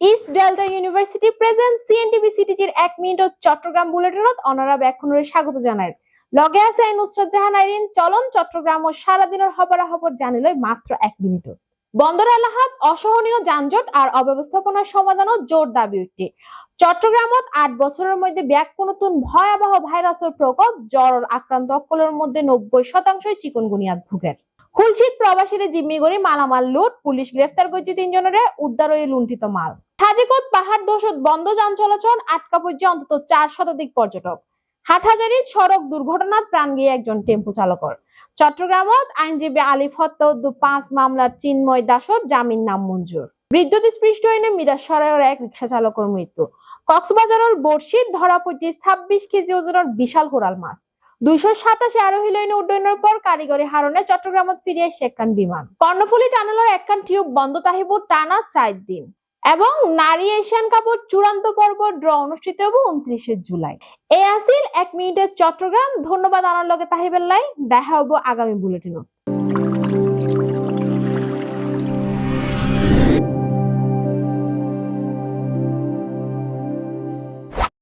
East Delta University present CNTV সিটিজির এক minute Chittagong বুলেটিনত অনারা ব্যাখ্যানের স্বাগত জানায় লগে আছে নুসরাত জাহান আইরিন। চলন চট্টগ্রাম ও সারাদিনের খবর জানিলই মাত্র এক মিনিট। বন্দর এলাকাত অসহনীয় যানজট আর অব্যবস্থাপনার সমাধানও জোর দাবি উঠছে চট্টগ্রামত আট বছরের মধ্যে ব্যাক নতুন ভয়াবহ ভাইরাসের প্রকোপ, জ্বর আক্রান্ত অকলের মধ্যে নব্বই শতাংশই চিকনগুনিয়াত ভুগের। খুলশীত প্রবাসীরে জিম্মি করে মালামাল লুট, পুলিশ গ্রেফতার করছে তিনজনের উদ্ধার হয়ে লুণ্ঠিত মাল। হাজিকোট পাহাড় দোষত বন্ধ যান চলাচল আটকা পড়ছে অন্তত চার শতাধিক পর্যটক। হাটহাজারি সড়ক দুর্ঘটনাত প্রাণ গিয়ে একজন টেম্পো চালকর। চট্টগ্রামত আইনজীবী আলিফ হত্যা পাঁচ মামলার চিন্ময় দাসর জামিন নাম মঞ্জুর। বিদ্যুৎ স্পৃষ্ট হইনে মিরাসরায়ের এক রিক্সা চালকের মৃত্যু। কক্সবাজারের বর্ষিত ধরা পড়ছে ছাব্বিশ কেজি ওজনের বিশাল কোরাল মাছ। দুইশো সাতাশে আরোহী লাইনে উড্ডয়নের পর কারিগরি হারণে চট্টগ্রামত ফিরে সেকান বিমান। কর্ণফুলি টানেলের একখান টিউব বন্ধ তাহিব টানা চার দিন এবং নারী এশিয়ান কাপের চূড়ান্ত পর্ব ড্র অনুষ্ঠিত হবে উনত্রিশে জুলাই। এ আসিল এক মিনিটের চট্টগ্রাম। ধন্যবাদ আনার লগে তাহিবেল্লাই দেখা হব আগামী বুলেটিনত